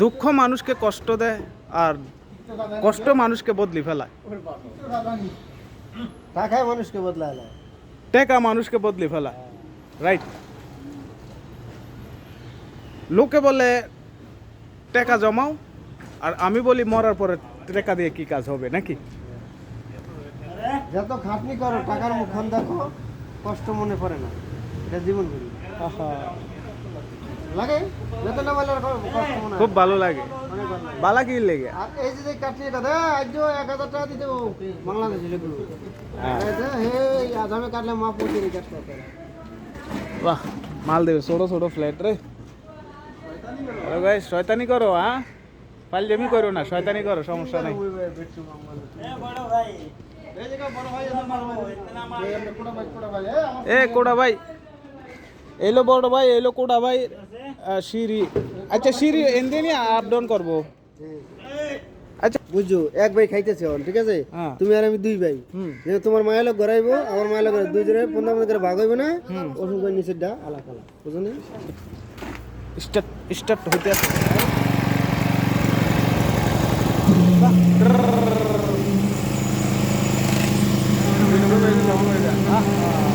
দুঃখ মানুষকে কষ্ট দেয় আর কষ্ট মানুষকে বদলি ফেলায়। টাকায় মানুষকে বদলায় না। টেকা মানুষকে বদলি ফেলায়। রাইট লোকে বলে টাকা জমাও। আর আমি বলি মরার পরে টাকা দিয়ে কি কাজ হবে নাকি? যত খাটনি করো টাকার মুখন দেখো কষ্ট মনে পড়ে না। এটা জীবন খুব ভালো লাগে। বালা কি লেগে? এই যে যে কাটছি এটা দে আজ এক হাজার টাকা দিতে বাংলাদেশে লেগুলো হ্যাঁ। হে আজামে কাটলে মা পৌঁছে রে করতে বাহ মাল দেবে। ছোট ছোট ফ্ল্যাট রে। আরে ভাই শয়তানি করো হ্যাঁ পালজেমি করো না শয়তানি করো সমস্যা নাই। এ কোড়া ভাই এলো বড় ভাই এলো কোটা ভাই? সিঁড়ি। আচ্ছা সিঁড়ি এনদে আপ ডাউন করব। আচ্ছা বুঝছ? এক ভাই খাইতেছে এখন ঠিক আছে? হ্যাঁ। তুমি আর আমি দুই ভাই। তোমার মায়ের লোক ঘরাইবো আমার মায়ের লোক দুই জনের পনেরো পনেরো করে ভাগ হইব না ওষুধ করে নিচের ডা আলাদা আলাদা বুঝো স্টার্ট স্টার্ট হইতে আছে। Ah.